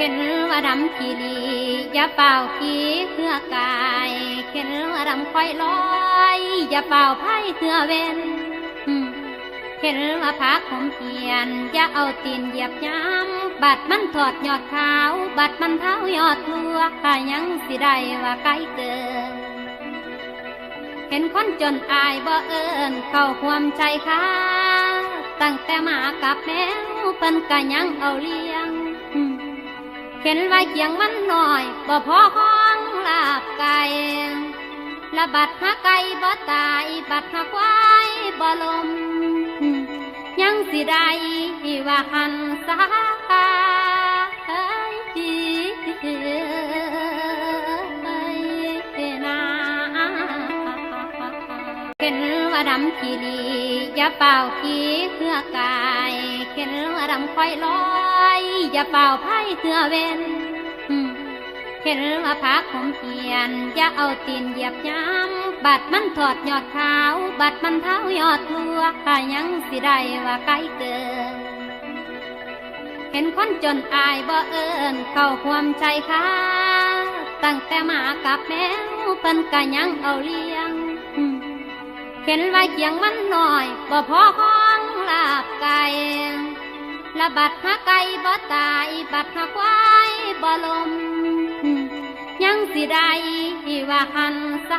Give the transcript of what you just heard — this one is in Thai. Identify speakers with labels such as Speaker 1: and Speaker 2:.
Speaker 1: เห็นว่าดำขีรีอย่าเป่าขี้เพื่อกายเห็นว่าดำคอยลอยอย่าเป่าไพ่เพื่อเว้นเห็นว่าพักผมเพียนอย่าเอาตีนเหยียบย้ำบัดมันถอดยอดขาบัดมันเท้ายอดทัวข้ายังสิได้ว่าไกลเกินเห็นคนจนอายบ่เอิญเข้าความใจค้าตั้งแต่มากับแมวเปิ้นก็ยังเอาเลี้ยง เห็นไว้เกียงมันหน่อย บ่พอห้องลาบไก่ละบัดหาไก่บ่ตาย บัดหาควายบ่ลมอืมยังสิได้ว่าหันสา ห็นว่ดำขีรีอย่าเป่าขี้เพื่อกายเห็นว่าดำคอยลอยอย่าเป่าไพ่เพื่อเว้นเห็นว่าพักผมเพียนอย่าเอาตีนเหยียบย้ำบัดมันถอดยอดขาบัดมันเท้ายอดทัวข้ายังสิได้ว่าไกลเกินเห็นคนจนอายบ่เอิญเข้าความใจค้าตั้งแต่มากับแมวเปิ้นก็ยังเอาเลี้ยง เห็นว่าเกียงมันหน่อยบ่พอข้องลาบไก่ละบัดหาไก่บ่ตายบัดหาควายบ่ลมยังสิได้ว่าหันสา